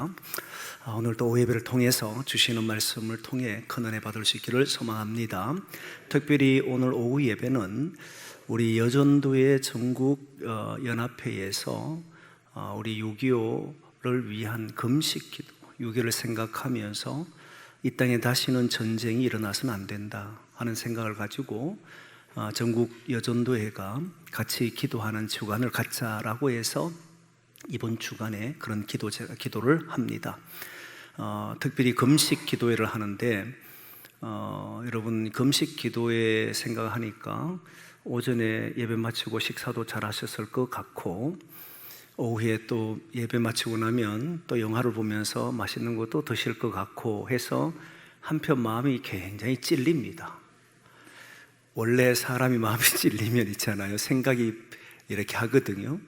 아, 오늘도 오예배를 통해서 주시는 말씀을 통해 큰 은혜 받을 수 있기를 소망합니다. 특별히 오늘 오후 예배는 우리 여전도의 전국 어, 연합회에서 어, 우리 6.25를 위한 금식 기도, 6.25를 생각하면서 이 땅에 다시는 전쟁이 일어나서는 안 된다 하는 생각을 가지고 어, 전국 여전도회가 같이 기도하는 주간을 갖자라고 해서 이번 주간에 그런 기도 제가 기도를 합니다. 어, 특별히 금식 기도회를 하는데 어, 여러분 금식 기도회 생각하니까 오전에 예배 마치고 식사도 잘 하셨을 것 같고 오후에 또 예배 마치고 나면 또 영화를 보면서 맛있는 것도 드실 것 같고 해서 한편 마음이 굉장히 찔립니다. 원래 사람이 마음이 찔리면 있잖아요. 생각이 이렇게 하거든요.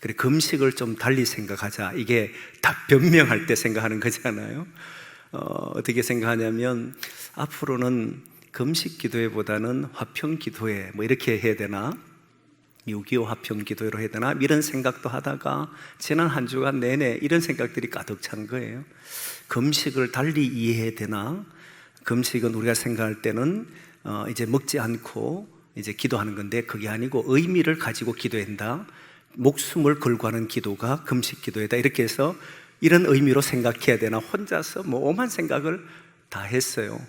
그래 금식을 좀 달리 생각하자. 이게 다 변명할 때 생각하는 거잖아요. 어, 어떻게 생각하냐면 앞으로는 금식 기도회보다는 화평 기도회 뭐 이렇게 해야 되나? 6.25 화평 기도회로 해야 되나? 이런 생각도 하다가 지난 한 주간 내내 이런 생각들이 가득 찬 거예요. 금식을 달리 이해해야 되나? 금식은 우리가 생각할 때는 어, 이제 먹지 않고 이제 기도하는 건데 그게 아니고 의미를 가지고 기도한다. 목숨을 걸고 하는 기도가 금식 기도이다. 이렇게 해서 이런 의미로 생각해야 되나 혼자서 뭐 오만 생각을 다 했어요.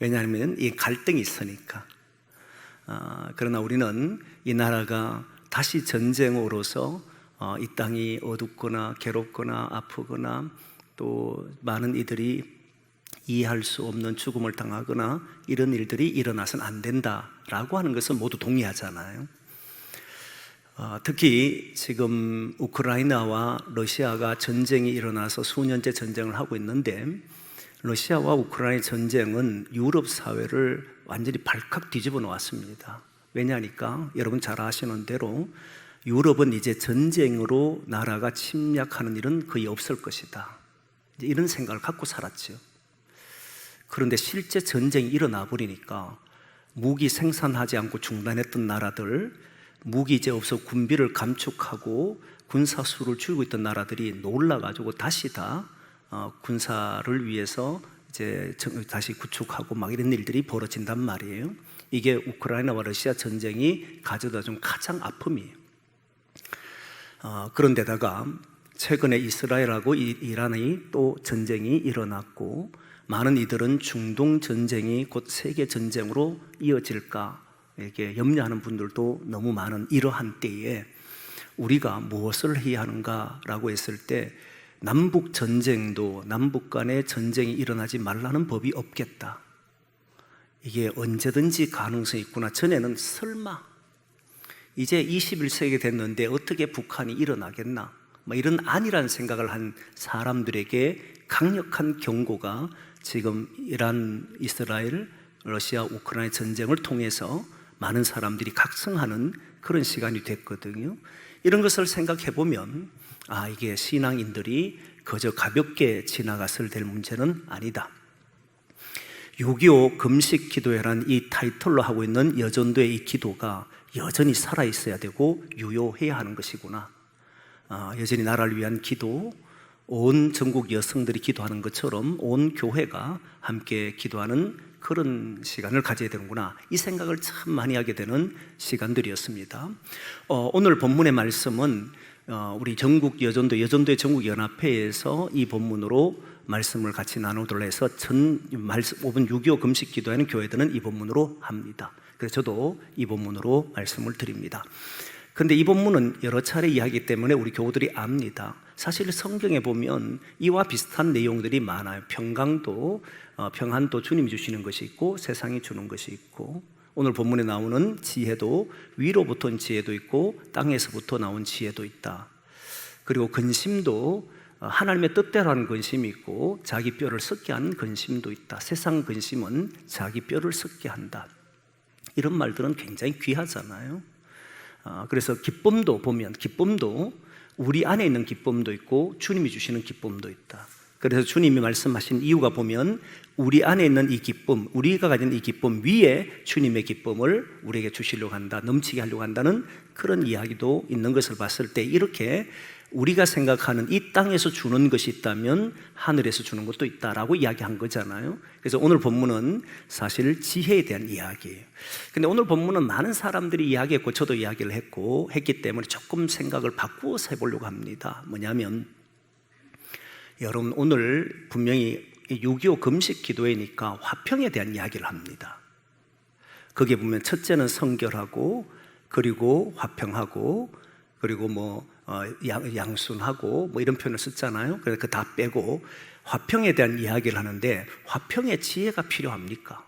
왜냐하면 이 갈등이 있으니까. 아, 그러나 우리는 이 나라가 다시 전쟁으로서 어, 이 땅이 어둡거나 괴롭거나 아프거나 또 많은 이들이 이해할 수 없는 죽음을 당하거나 이런 일들이 일어나서는 안 된다라고 하는 것은 모두 동의하잖아요. 어, 특히 지금 우크라이나와 러시아가 전쟁이 일어나서 수년째 전쟁을 하고 있는데 러시아와 우크라이나 전쟁은 유럽 사회를 완전히 발칵 뒤집어 놓았습니다. 왜냐니까 여러분 잘 아시는 대로 유럽은 이제 전쟁으로 나라가 침략하는 일은 거의 없을 것이다. 이런 생각을 갖고 살았죠. 그런데 실제 전쟁이 일어나 버리니까 무기 생산하지 않고 중단했던 나라들 무기 이제 없어 군비를 감축하고 군사 수를 줄이고 있던 나라들이 놀라가지고 다시 다 어, 군사를 위해서 이제 다시 구축하고 막 이런 일들이 벌어진단 말이에요. 이게 우크라이나와 러시아 전쟁이 가져다 준 가장 아픔이에요. 어, 그런데다가 최근에 이스라엘하고 이란이 또 전쟁이 일어났고 많은 이들은 중동 전쟁이 곧 세계 전쟁으로 이어질까 이렇게 염려하는 분들도 너무 많은 이러한 때에 우리가 무엇을 해야 하는가라고 했을 때 남북 전쟁도 남북 간의 전쟁이 일어나지 말라는 법이 없겠다. 이게 언제든지 가능성이 있구나. 전에는 설마 이제 21세기 됐는데 어떻게 북한이 일어나겠나? 뭐 이런 아니란 생각을 한 사람들에게 강력한 경고가 지금 이란, 이스라엘, 러시아, 우크라이나 전쟁을 통해서 많은 사람들이 각성하는 그런 시간이 됐거든요. 이런 것을 생각해 보면 아, 이게 신앙인들이 그저 가볍게 지나갔을 될 문제는 아니다. 6.25 금식 기도회란 이 타이틀로 하고 있는 여전도의 이 기도가 여전히 살아 있어야 되고 유효해야 하는 것이구나. 아, 여전히 나라를 위한 기도, 온 전국 여성들이 기도하는 것처럼 온 교회가 함께 기도하는 그런 시간을 가져야 되는구나. 이 생각을 참 많이 하게 되는 시간들이었습니다. 어, 오늘 본문의 말씀은 어, 우리 전국 여전도 여전도의 전국 연합회에서 이 본문으로 말씀을 같이 나누도록 해서 전 말씀 5분 6.25 금식 기도하는 교회들은 이 본문으로 합니다. 그래서 저도 이 본문으로 말씀을 드립니다. 근데 이 본문은 여러 차례 이야기 때문에 우리 교우들이 압니다. 사실 성경에 보면 이와 비슷한 내용들이 많아요. 평강도, 어, 평안도 주님이 주시는 것이 있고 세상이 주는 것이 있고 오늘 본문에 나오는 지혜도 위로부터 온 지혜도 있고 땅에서부터 나온 지혜도 있다. 그리고 근심도 어, 하나님의 뜻대로 하는 근심이 있고 자기 뼈를 썩게 하는 근심도 있다. 세상 근심은 자기 뼈를 썩게 한다. 이런 말들은 굉장히 귀하잖아요. 어, 그래서 기쁨도 보면 기쁨도 우리 안에 있는 기쁨도 있고 주님이 주시는 기쁨도 있다. 그래서 주님이 말씀하신 이유가 보면 우리 안에 있는 이 기쁨, 우리가 가진 이 기쁨 위에 주님의 기쁨을 우리에게 주시려고 한다, 넘치게 하려고 한다는 그런 이야기도 있는 것을 봤을 때 이렇게 우리가 생각하는 이 땅에서 주는 것이 있다면 하늘에서 주는 것도 있다라고 이야기한 거잖아요. 그래서 오늘 본문은 사실 지혜에 대한 이야기예요. 근데 오늘 본문은 많은 사람들이 이야기했고 저도 이야기를 했고 했기 때문에 조금 생각을 바꾸어서 해보려고 합니다. 뭐냐면 여러분 오늘 분명히 6.25 금식 기도회니까 화평에 대한 이야기를 합니다. 거기에 보면 첫째는 성결하고 그리고 화평하고 그리고 뭐 어, 양, 양순하고 뭐 이런 표현을 썼잖아요. 그래서 그 다 빼고 화평에 대한 이야기를 하는데 화평에 지혜가 필요합니까?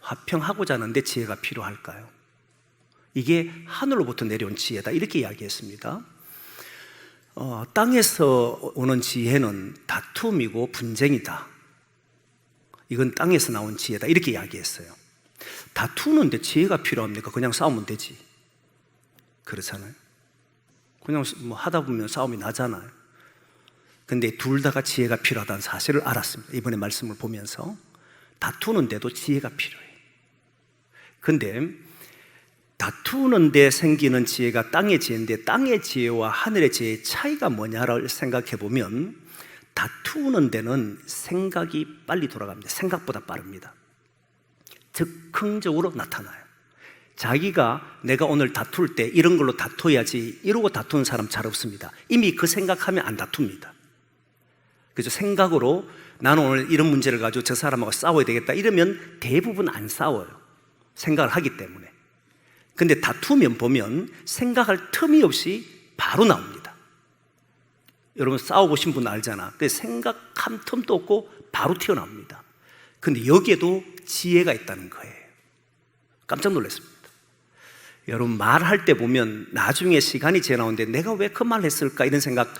화평하고자 하는데 지혜가 필요할까요? 이게 하늘로부터 내려온 지혜다 이렇게 이야기했습니다. 어, 땅에서 오는 지혜는 다툼이고 분쟁이다. 이건 땅에서 나온 지혜다 이렇게 이야기했어요. 다투는데 지혜가 필요합니까? 그냥 싸우면 되지. 그렇잖아요. 그냥 뭐 하다 보면 싸움이 나잖아요. 근데 둘 다가 지혜가 필요하다는 사실을 알았습니다. 이번에 말씀을 보면서 다투는데도 지혜가 필요해. 근데 다투는데 생기는 지혜가 땅의 지혜인데 땅의 지혜와 하늘의 지혜의 차이가 뭐냐를 생각해 보면 다투는 데는 생각이 빨리 돌아갑니다. 생각보다 빠릅니다. 즉흥적으로 나타나요. 자기가 내가 오늘 다툴 때 이런 걸로 다퉈야지 이러고 다투는 사람 잘 없습니다. 이미 그 생각하면 안 다툽니다. 그죠? 생각으로 나는 오늘 이런 문제를 가지고 저 사람하고 싸워야 되겠다 이러면 대부분 안 싸워요. 생각을 하기 때문에. 근데 다투면 보면 생각할 틈이 없이 바로 나옵니다. 여러분 싶은 분 알잖아. 그 생각한 틈도 없고 바로 튀어나옵니다. 근데 여기에도 지혜가 있다는 거예요. 깜짝 놀랐습니다. 여러분 말할 때 보면 나중에 시간이 지나오는데 내가 왜 그 말 했을까 이런 생각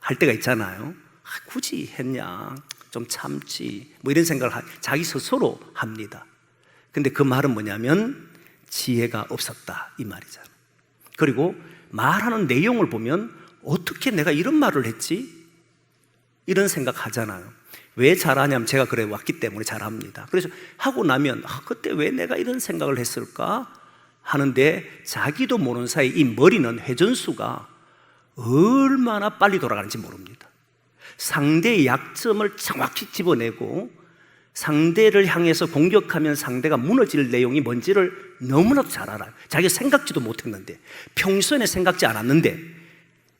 할 때가 있잖아요. 아, 굳이 했냐? 좀 참지. 뭐 이런 생각을 하- 자기 스스로 합니다. 근데 그 말은 뭐냐면 지혜가 없었다 이 말이잖아요. 그리고 말하는 내용을 보면 어떻게 내가 이런 말을 했지? 이런 생각 하잖아요. 왜 잘하냐면 제가 그래 왔기 때문에 잘합니다. 그래서 하고 나면 아, 그때 왜 내가 이런 생각을 했을까 하는데 자기도 모르는 사이 이 머리는 회전수가 얼마나 빨리 돌아가는지 모릅니다. 상대의 약점을 정확히 집어내고 상대를 향해서 공격하면 상대가 무너질 내용이 뭔지를 너무나도 잘 알아요. 자기가 생각지도 못했는데 평소에는 생각지 않았는데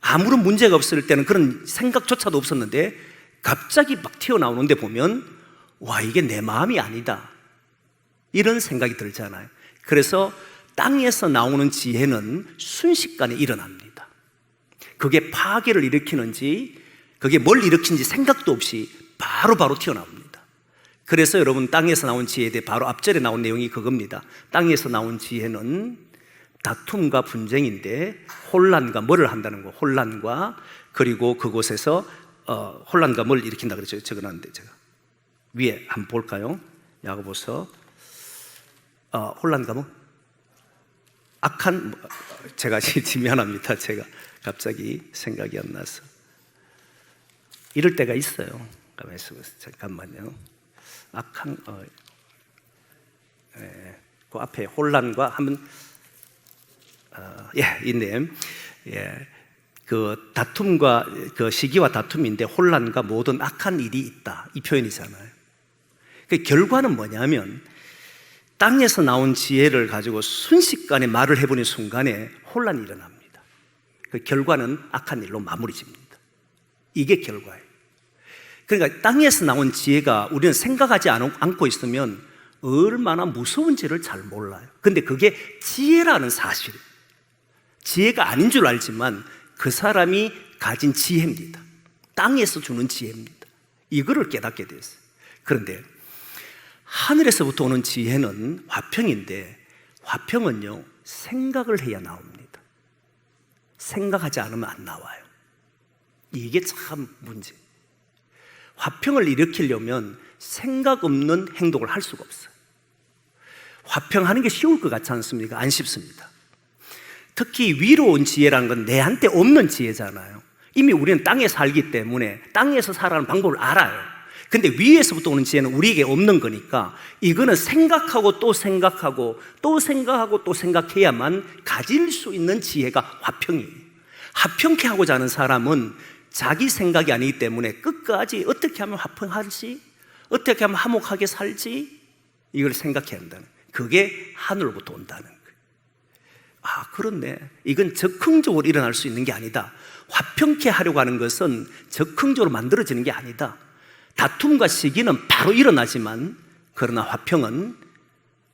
아무런 문제가 없을 때는 그런 생각조차도 없었는데 갑자기 막 튀어나오는데 보면 와 이게 내 마음이 아니다 이런 생각이 들잖아요. 그래서 땅에서 나오는 지혜는 순식간에 일어납니다. 그게 파괴를 일으키는지 그게 뭘 일으키는지 생각도 없이 바로 바로 튀어나옵니다. 그래서 여러분 땅에서 나온 지혜에 대해 바로 앞절에 나온 내용이 그겁니다. 땅에서 나온 지혜는 다툼과 분쟁인데 혼란과 뭐를 한다는 거 혼란과 그리고 그곳에서 어, 혼란과 뭘 일으킨다 그랬죠. 적어놨는데 제가 위에 한번 볼까요? 야고보서 어, 혼란과 뭐 악한 뭐, 제가 미안합니다. 제가 갑자기 생각이 안 나서 이럴 때가 있어요. 잠깐만요. 악한 어, 예, 그 앞에 혼란과 한번 어, 예 있네. 예, 그 다툼과 그 시기와 다툼인데 혼란과 모든 악한 일이 있다 이 표현이잖아요. 그 결과는 뭐냐면 땅에서 나온 지혜를 가지고 순식간에 말을 해보는 순간에 혼란이 일어납니다. 그 결과는 악한 일로 마무리 집니다. 이게 결과예요. 그러니까 땅에서 나온 지혜가 우리는 생각하지 않- 않고 있으면 얼마나 무서운지를 잘 몰라요. 근데 그게 지혜라는 사실. 지혜가 아닌 줄 알지만 그 사람이 가진 지혜입니다. 땅에서 주는 지혜입니다. 이거를 깨닫게 됐어요. 그런데 하늘에서부터 오는 지혜는 화평인데 화평은요 생각을 해야 나옵니다. 생각하지 않으면 안 나와요. 이게 참 문제. 화평을 일으키려면 생각 없는 행동을 할 수가 없어요. 화평하는 게 쉬울 것 같지 않습니까? 안 쉽습니다. 특히 위로운 지혜라는 건 내한테 없는 지혜잖아요. 이미 우리는 땅에 살기 때문에 땅에서 살아가는 방법을 알아요. 근데 위에서부터 오는 지혜는 우리에게 없는 거니까 이거는 생각하고 또 생각하고 또 생각하고 또 생각해야만 가질 수 있는 지혜가 화평이에요. 화평케 하고자 하는 사람은 자기 생각이 아니기 때문에 끝까지 어떻게 하면 화평할지, 어떻게 하면 화목하게 살지, 이걸 생각해야 한다는. 그게 하늘로부터 온다는 거예요. 아, 그렇네. 이건 적극적으로 일어날 수 있는 게 아니다. 화평케 하려고 하는 것은 적극적으로 만들어지는 게 아니다. 다툼과 시기는 바로 일어나지만, 그러나 화평은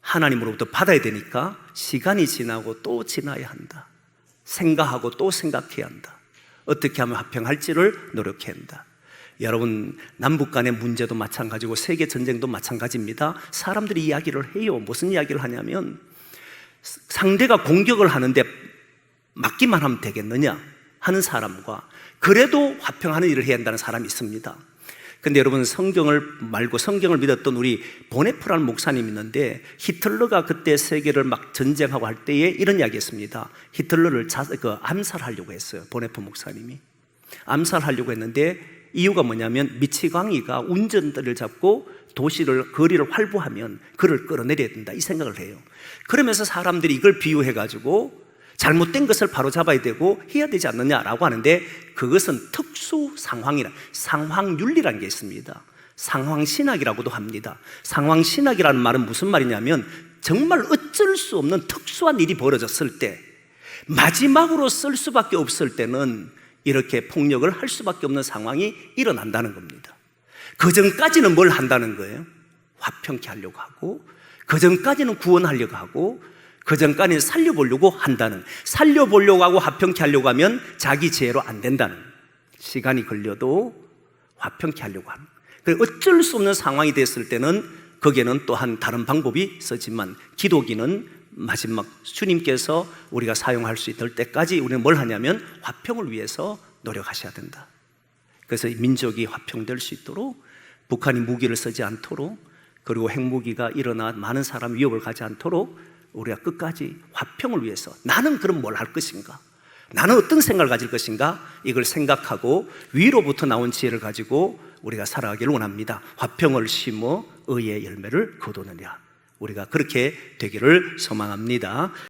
하나님으로부터 받아야 되니까 시간이 지나고 또 지나야 한다. 생각하고 또 생각해야 한다. 어떻게 하면 화평할지를 노력해야 한다. 여러분, 남북 간의 문제도 마찬가지고 세계 전쟁도 마찬가지입니다. 사람들이 이야기를 해요. 무슨 이야기를 하냐면 상대가 공격을 하는데 맞기만 하면 되겠느냐 하는 사람과 그래도 화평하는 일을 해야 한다는 사람이 있습니다. 근데 여러분 성경을 말고 성경을 믿었던 우리 보네프라는 목사님 있는데 히틀러가 그때 세계를 막 전쟁하고 할 때에 이런 이야기 했습니다. 히틀러를 자, 그 암살하려고 했어요. 보네프 목사님이. 암살하려고 했는데 이유가 뭐냐면 미치광이가 운전대를 잡고 도시를 거리를 활보하면 그를 끌어내려야 된다 이 생각을 해요. 그러면서 사람들이 이걸 비유해 가지고 잘못된 것을 바로 잡아야 되고 해야 되지 않느냐라고 하는데 그것은 특수 상황이라 상황 윤리라는 게 있습니다. 상황 신학이라고도 합니다. 상황 신학이라는 말은 무슨 말이냐면 정말 어쩔 수 없는 특수한 일이 벌어졌을 때 마지막으로 쓸 수밖에 없을 때는 이렇게 폭력을 할 수밖에 없는 상황이 일어난다는 겁니다. 그 전까지는 뭘 한다는 거예요? 화평케 하려고 하고, 그 전까지는 구원하려고 하고, 그 전까지는 살려보려고 한다는, 살려보려고 하고 화평케 하려고 하면 자기 지혜로 안 된다는, 시간이 걸려도 화평케 하려고 하는. 그 어쩔 수 없는 상황이 됐을 때는 거기에는 또한 다른 방법이 있었지만 기도기는 마지막 주님께서 우리가 사용할 수 있을 때까지 우리는 뭘 하냐면 화평을 위해서 노력하셔야 된다. 그래서 민족이 화평될 수 있도록 북한이 무기를 쓰지 않도록 그리고 핵무기가 일어나 많은 사람 위협을 가지 않도록 우리가 끝까지 화평을 위해서 나는 그럼 뭘 할 것인가? 나는 어떤 생각을 가질 것인가? 이걸 생각하고 위로부터 나온 지혜를 가지고 우리가 살아가기를 원합니다. 화평을 심어 의의 열매를 거두느냐. 우리가 그렇게 되기를 소망합니다.